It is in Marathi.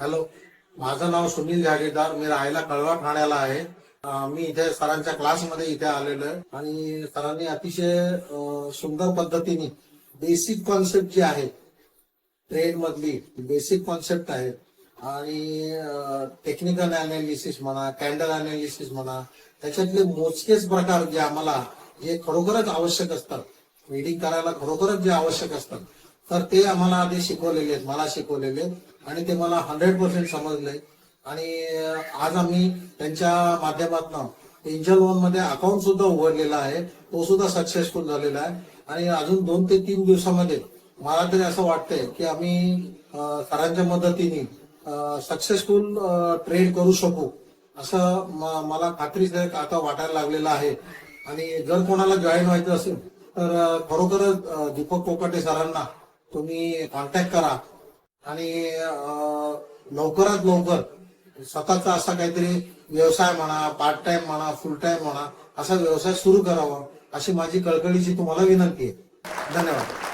हॅलो माझं नाव सुनील जागीरदार मी राहायला कळवा ठाण्याला आहे. मी इथे सरांच्या क्लासमध्ये इथे आलेलो आहे. आणि सरांनी अतिशय सुंदर पद्धतीने बेसिक कॉन्सेप्ट जी आहे ट्रेड मधली बेसिक कॉन्सेप्ट आहे. आणि टेक्निकल अनालिसिस म्हणा कॅन्डल अनालिसिस म्हणा त्याच्यातले मोजकेच प्रकार जे आम्हाला जे खरोखरच आवश्यक असतात. रीडिंग करायला खरोखरच जे आवश्यक असतात. तर ते आम्हाला आधी शिकवलेले आहेत मला शिकवलेले आहेत. आणि ते मला हंड्रेड पर्सेंट समजले. आणि आज आम्ही त्यांच्या माध्यमातून एंजल वनमध्ये अकाउंट सुद्धा उघडलेला आहे. तो सुद्धा सक्सेसफुल झालेला आहे. आणि अजून दोन ते तीन दिवसामध्ये मला तरी असं वाटतंय की आम्ही सरांच्या मदतीने सक्सेसफुल ट्रेड करू शकू. असं मला खात्रीदायक आता वाटायला लागलेलं आहे. आणि जर कोणाला जॉईन व्हायचं असेल तर खरोखरच दीपक कोकाटे सरांना तुम्ही कॉन्टॅक्ट करा. आणि लवकरात लवकर स्वतःचा असा काहीतरी व्यवसाय म्हणा पार्ट टाइम म्हणा फुल टाइम म्हणा असा व्यवसाय सुरू करावा अशी माझी कळकळीची तुम्हाला विनंती आहे. धन्यवाद.